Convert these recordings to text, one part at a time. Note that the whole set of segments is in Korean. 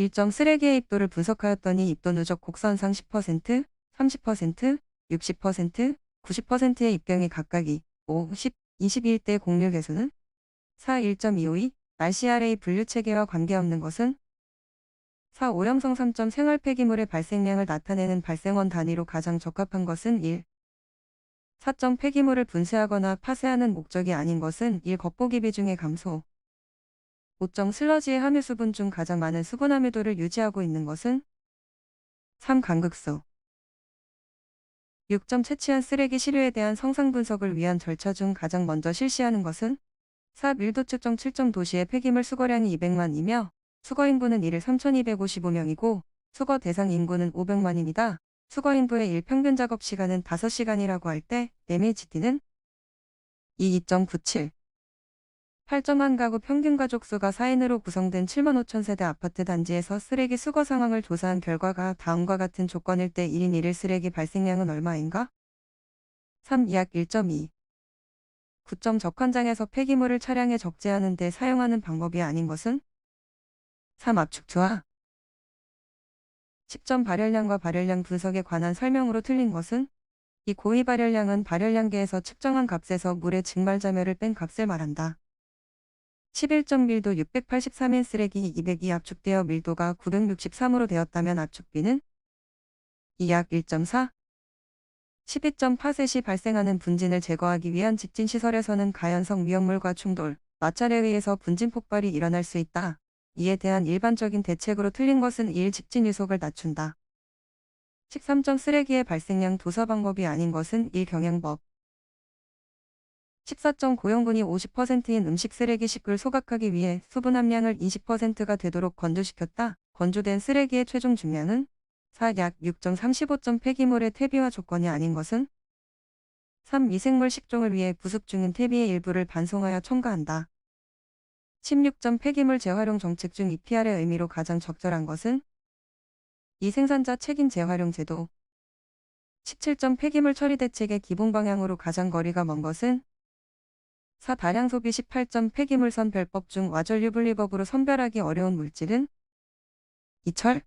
1점 쓰레기의 입도를 분석하였더니 입도 누적 곡선상 10%, 30%, 60%, 90%의 입경이 각각이 5, 10, 21대 공률 개수는 4, 1.252, RCRA 분류 체계와 관계없는 것은 4. 오염성 3점 생활 폐기물의 발생량을 나타내는 발생원 단위로 가장 적합한 것은 1. 4 점 폐기물을 분쇄하거나 파쇄하는 목적이 아닌 것은 1. 겉보기 비중의 감소 5점 슬러지의 함유 수분 중 가장 많은 수분 함유도를 유지하고 있는 것은 3. 간극소 6점 채취한 쓰레기 시료에 대한 성상 분석을 위한 절차 중 가장 먼저 실시하는 것은 4. 밀도 측정 7점 도시의 폐기물 수거량이 200만이며 수거 인구는 1일 3,255명이고 수거 대상 인구는 500만입니다. 수거 인구의 일 평균 작업 시간은 5시간이라고 할때 MHD는 22.97 8.1 가구 평균 가족 수가 4인으로 구성된 7만 5천 세대 아파트 단지에서 쓰레기 수거 상황을 조사한 결과가 다음과 같은 조건일 때 1인 1일 쓰레기 발생량은 얼마인가? 3. 약 1.2 9점 적환장에서 폐기물을 차량에 적재하는 데 사용하는 방법이 아닌 것은 3. 압축 투하 10점 발열량과 발열량 분석에 관한 설명으로 틀린 것은 이 고위 발열량은 발열량계에서 측정한 값에서 물의 증발자멸을 뺀 값을 말한다. 11점 밀도 683인 쓰레기 202 압축되어 밀도가 963으로 되었다면 압축비는 이약1.4 12점 파쇄 시 발생하는 분진을 제거하기 위한 집진 시설에서는 가연성 위험물과 충돌, 마찰에 의해서 분진 폭발이 일어날 수 있다. 이에 대한 일반적인 대책으로 틀린 것은 1. 집진 유속을 낮춘다. 13점 쓰레기의 발생량 도서 방법이 아닌 것은 1. 경영법 14점 고용군이 50%인 음식 쓰레기 식을 소각하기 위해 수분 함량을 20%가 되도록 건조시켰다. 건조된 쓰레기의 최종 중량은 4. 약 6.35점 폐기물의 퇴비화 조건이 아닌 것은 3. 미생물 식종을 위해 부습 중인 퇴비의 일부를 반송하여 첨가한다. 16점 폐기물 재활용 정책 중 EPR의 의미로 가장 적절한 것은 이 생산자 책임 재활용 제도 17점 폐기물 처리 대책의 기본 방향으로 가장 거리가 먼 것은 4. 다량 소비 18점 폐기물 선 별법 중 와전류 분리법으로 선별하기 어려운 물질은 이철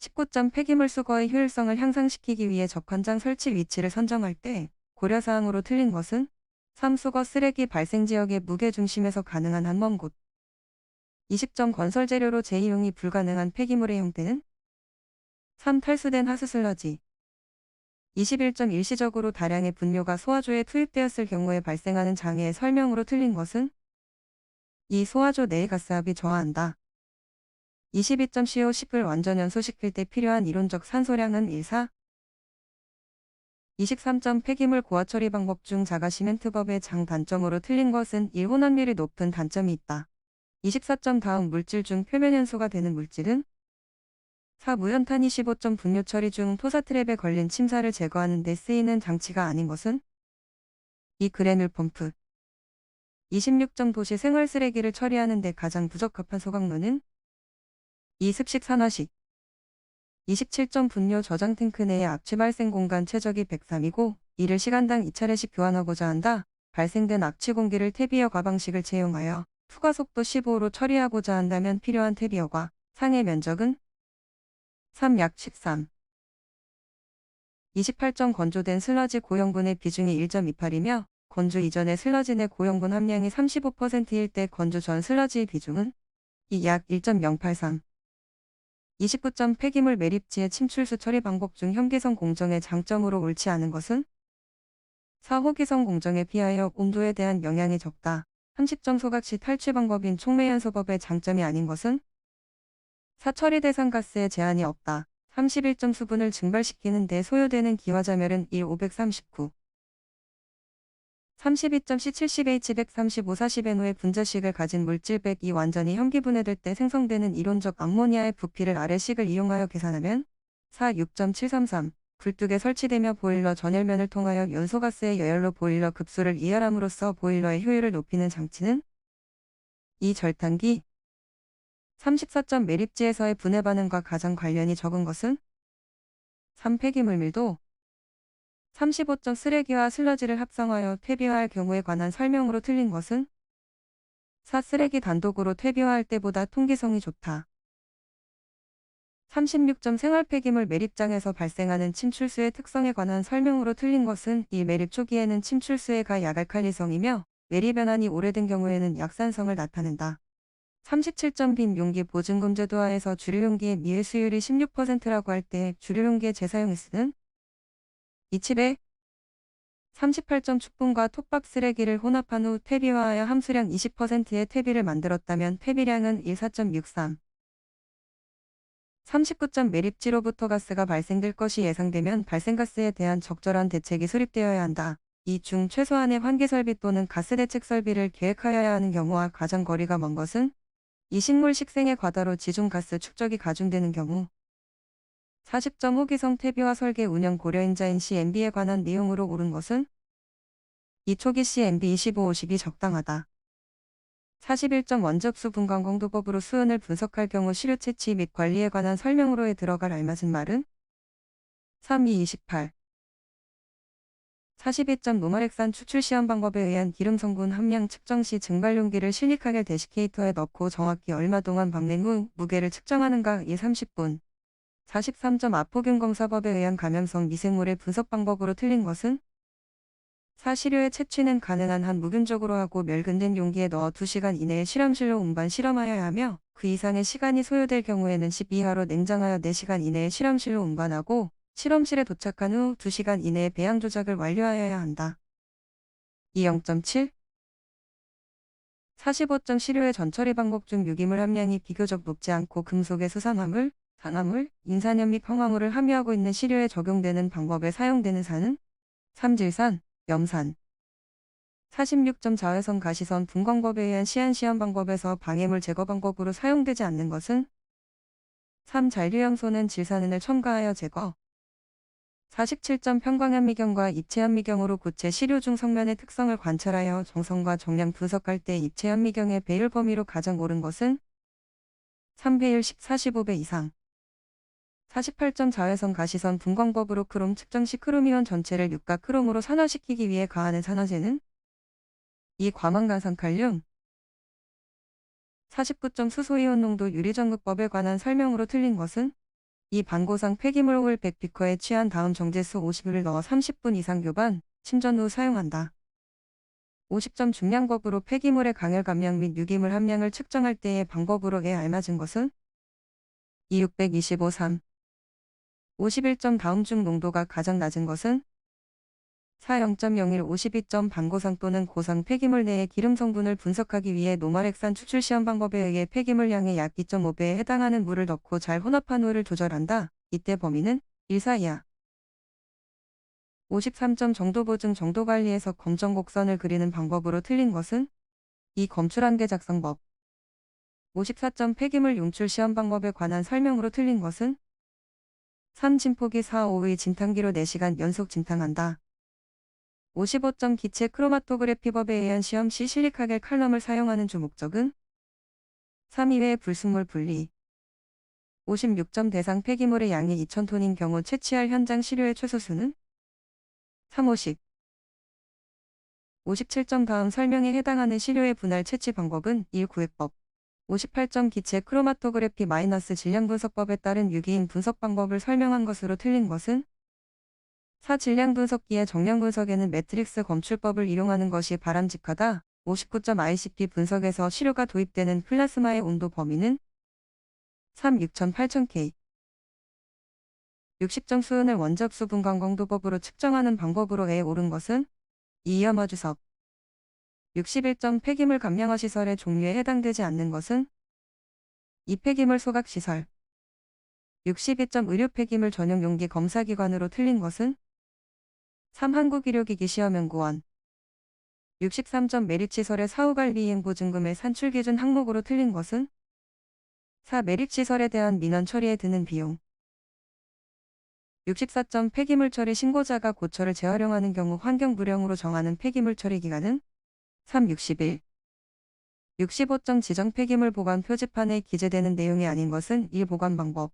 19점 폐기물 수거의 효율성을 향상시키기 위해 적환장 설치 위치를 선정할 때 고려사항으로 틀린 것은 3. 수거 쓰레기 발생 지역의 무게 중심에서 가능한 한 먼 곳. 20점 건설 재료로 재이용이 불가능한 폐기물의 형태는 3. 탈수된 하수슬러지 21점 일시적으로 다량의 분뇨가 소화조에 투입되었을 경우에 발생하는 장애의 설명으로 틀린 것은 이 소화조 내의 가스압이 저하한다. 22점 CO10을 완전 연소 시킬 때 필요한 이론적 산소량은 1사 23점 폐기물 고아 처리 방법 중 자가 시멘트법의 장 단점으로 틀린 것은 1. 혼합률이 높은 단점이 있다. 24점 다음 물질 중 표면 연소가 되는 물질은 4. 무연탄 25점 분뇨 처리 중 토사 트랩에 걸린 침사를 제거하는 데 쓰이는 장치가 아닌 것은 2. 그래놀 펌프 26점 도시 생활 쓰레기를 처리하는 데 가장 부적합한 소각로는 2. 습식 산화식 27점 분뇨 저장 탱크 내의 악취 발생 공간 최적이 103이고 이를 시간당 2차례씩 교환하고자 한다. 발생된 악취 공기를 퇴비어 가방식을 채용하여 투과 속도 15로 처리하고자 한다면 필요한 퇴비어과 상해 면적은 3. 약 13. 28점 건조된 슬러지 고형분의 비중이 1.28이며 건조 이전의 슬러지 내 고형분 함량이 35%일 때 건조 전 슬러지의 비중은 이약 1.083. 29점 폐기물 매립지의 침출수 처리 방법 중 현기성 공정의 장점으로 옳지 않은 것은 4. 호기성 공정에 비하여 온도에 대한 영향이 적다. 30점 소각시 탈취 방법인 촉매연소법의 장점이 아닌 것은 4. 처리 대상 가스에 제한이 없다. 31점 수분을 증발시키는 데 소요되는 기화자멸은 1 539. 32.C 70H 135 40N 후의 분자식을 가진 물질 100이 완전히 현기분해될 때 생성되는 이론적 암모니아의 부피를 아래식을 이용하여 계산하면 4 6.733 굴뚝에 설치되며 보일러 전열면을 통하여 연소가스의 여열로 보일러 급수를 이열함으로써 보일러의 효율을 높이는 장치는 이 절단기 34점 매립지에서의 분해 반응과 가장 관련이 적은 것은 3 폐기물 밀도 35점 쓰레기와 슬러지를 합성하여 퇴비화할 경우에 관한 설명으로 틀린 것은 4. 쓰레기 단독으로 퇴비화할 때보다 통기성이 좋다. 36점 생활 폐기물 매립장에서 발생하는 침출수의 특성에 관한 설명으로 틀린 것은 1. 매립 초기에는 침출수의 가 약알칼리성이며 매립 변환이 오래된 경우에는 약산성을 나타낸다. 37점 빈 용기 보증금 제도 하에서 주류용기의 미해 수율이 16%라고 할 때 주류용기의 재사용 횟수는 2칩에 38점 축분과 톱밥 쓰레기를 혼합한 후 퇴비화하여 함수량 20%의 퇴비를 만들었다면 퇴비량은 14.63 39점 매립지로부터 가스가 발생될 것이 예상되면 발생가스에 대한 적절한 대책이 수립되어야 한다. 이 중 최소한의 환기 설비 또는 가스 대책 설비를 계획하여야 하는 경우와 가장 거리가 먼 것은 이 식물 식생의 과다로 지중 가스 축적이 가중되는 경우 40점 호기성 퇴비화 설계 운영 고려인자인 CMB에 관한 내용으로 옳은 것은 이 초기 CMB 2550이 적당하다. 41점 원접수 분광 공도법으로 수은을 분석할 경우 시료 채취 및 관리에 관한 설명으로에 들어갈 알맞은 말은 3228 42점 노말액산 추출 시험 방법에 의한 기름 성분 함량 측정 시 증발 용기를 실리카겔 데시케이터에 넣고 정확히 얼마 동안 박냉 후 무게를 측정하는가 이 30분. 43점 아포균 검사법에 의한 감염성 미생물의 분석 방법으로 틀린 것은? 사시료의 채취는 가능한 한 무균적으로 하고 멸근된 용기에 넣어 2시간 이내에 실험실로 운반 실험하여야 하며 그 이상의 시간이 소요될 경우에는 10 이하로 냉장하여 4시간 이내에 실험실로 운반하고 실험실에 도착한 후 2시간 이내에 배양 조작을 완료하여야 한다. 2.7 45점 시료의 전처리 방법 중 유기물 함량이 비교적 높지 않고 금속의 수산화물, 산화물, 인산염 및 황화물을 함유하고 있는 시료에 적용되는 방법에 사용되는 산은 삼질산, 염산 46점 자외선 가시선 분광법에 의한 시한 시험 방법에서 방해물 제거 방법으로 사용되지 않는 것은 3. 잔류염소는 질산은을 첨가하여 제거 47점 평광현미경과 입체현미경으로 고체 시료 중 성면의 특성을 관찰하여 정성과 정량 분석할 때 입체현미경의 배율 범위로 가장 옳은 것은 3배율 10 45배 이상. 48점 자외선 가시선 분광법으로 크롬 측정 시 크로미온 전체를 육각 크롬으로 산화시키기 위해 가하는 산화제는 이 과망간산 칼륨. 49점 수소이온 농도 유리전극법에 관한 설명으로 틀린 것은 이 반고상 폐기물 홀 100피커에 취한 다음 정제수 50을 넣어 30분 이상 교반, 침전 후 사용한다. 50점 중량 법으로 폐기물의 강열 감량 및 유기물 함량을 측정할 때의 방법으로에 알맞은 것은 2625 3 51점 다음 중 농도가 가장 낮은 것은 4 0.01 52점 반고상 또는 고상 폐기물 내의 기름 성분을 분석하기 위해 노말액산 추출 시험 방법에 의해 폐기물량의 약 2.5배에 해당하는 물을 넣고 잘 혼합한 후를 조절한다. 이때 범위는 1 4이야. 53점 정도 보증 정도 관리에서 검정 곡선을 그리는 방법으로 틀린 것은 이 검출한계 작성법 54점 폐기물 용출 시험 방법에 관한 설명으로 틀린 것은 3. 진폭이 4, 5의 진탕기로 4시간 연속 진탕한다. 55점 기체 크로마토그래피 법에 의한 시험 시 실리카겔 칼럼을 사용하는 주 목적은 3. 2회 불순물 분리 56점 대상 폐기물의 양이 2,000톤인 경우 채취할 현장 시료의 최소수는 3, 50 57점 다음 설명에 해당하는 시료의 분할 채취 방법은 1. 구획법 58점 기체 크로마토그래피 마이너스 질량 분석법에 따른 유기인 분석 방법을 설명한 것으로 틀린 것은 4. 질량 분석기의 정량 분석에는 매트릭스 검출법을 이용하는 것이 바람직하다. 59점 ICP 분석에서 시료가 도입되는 플라스마의 온도 범위는 3. 6천 8천 K 60점 수은을 원접수 분광광도법으로 측정하는 방법으로 에 옳은 것은 이염화 주석 61점 폐기물 감량화 시설의 종류에 해당되지 않는 것은 이 폐기물 소각 시설 62점 의료 폐기물 전용 용기 검사기관으로 틀린 것은 3. 한국의료기기 시험연구원 63점 매립시설의 사후관리 이행 보증금의 산출기준 항목으로 틀린 것은 4. 매립시설에 대한 민원 처리에 드는 비용 64점 폐기물 처리 신고자가 고처를 재활용하는 경우 환경불량으로 정하는 폐기물 처리 기간은 3. 60일 65점 지정 폐기물 보관 표지판에 기재되는 내용이 아닌 것은 일 보관 방법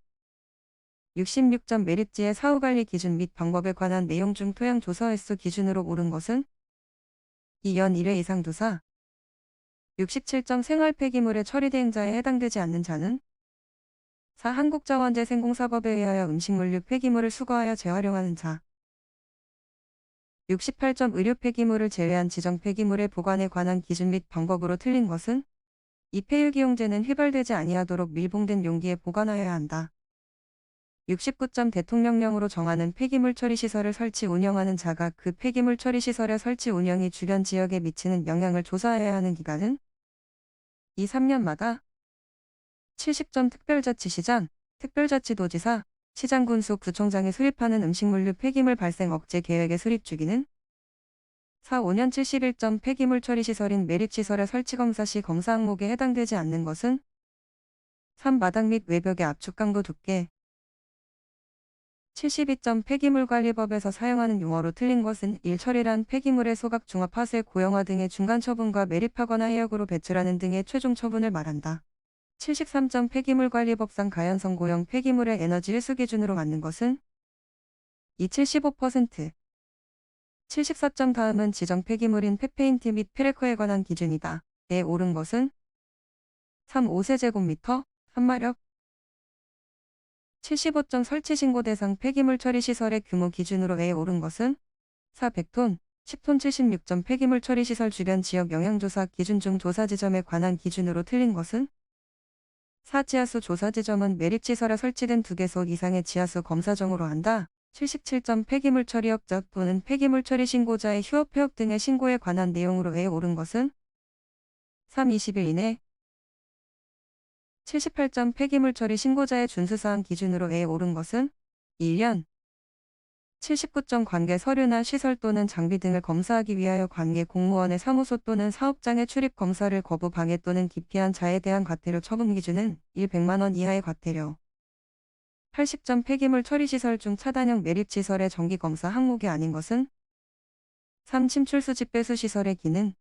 66점 매립지의 사후관리 기준 및 방법에 관한 내용 중 토양 조사 횟수 기준으로 옳은 것은 2년 1회 이상 조사 67점 생활 폐기물의 처리 대행자에 해당되지 않는 자는 4. 한국자원재생공사법에 의하여 음식물류 폐기물을 수거하여 재활용하는 자 68점 의료 폐기물을 제외한 지정 폐기물의 보관에 관한 기준 및 방법으로 틀린 것은 이 폐유기용제는 휘발되지 아니하도록 밀봉된 용기에 보관하여야 한다. 69점 대통령령으로 정하는 폐기물 처리 시설을 설치 운영하는 자가 그 폐기물 처리 시설의 설치 운영이 주변 지역에 미치는 영향을 조사해야 하는 기간은 2, 3년마다 70점 특별자치시장, 특별자치도지사, 시장군수 구청장이 수립하는 음식물류 폐기물 발생 억제 계획의 수립 주기는 4, 5년 71점 폐기물 처리 시설인 매립시설의 설치 검사 시 검사 항목에 해당되지 않는 것은 3. 마당 및 외벽의 압축 강도 두께 72점 폐기물관리법에서 사용하는 용어로 틀린 것은 1. 처리란 폐기물의 소각 중합 파쇄 고형화 등의 중간 처분과 매립하거나 해역으로 배출하는 등의 최종 처분을 말한다. 73점 폐기물관리법상 가연성 고형 폐기물의 에너지 회수 기준으로 맞는 것은 2. 75% 74점 다음은 지정 폐기물인 페페인트 및 페레커에 관한 기준이다. 에 옳은 것은 3. 5세제곱미터 3마력 75점 설치 신고 대상 폐기물 처리 시설의 규모 기준으로 에 옳은 것은 4. 100톤 10톤 76점 폐기물 처리 시설 주변 지역 영향조사 기준 중 조사 지점에 관한 기준으로 틀린 것은 4. 지하수 조사 지점은 매립시설에 설치된 2개소 이상의 지하수 검사정으로 한다. 77점 폐기물 처리업자 또는 폐기물 처리 신고자의 휴업 폐업 등의 신고에 관한 내용으로 에 옳은 것은 3. 20일 이내 78점 폐기물 처리 신고자의 준수사항 기준으로 에 옳은 것은 1년 79점 관계 서류나 시설 또는 장비 등을 검사하기 위하여 관계 공무원의 사무소 또는 사업장의 출입 검사를 거부 방해 또는 기피한 자에 대한 과태료 처분 기준은 1 100만원 이하의 과태료 80점 폐기물 처리 시설 중 차단형 매립 시설의 정기 검사 항목이 아닌 것은 3. 침출수 집배수 시설의 기능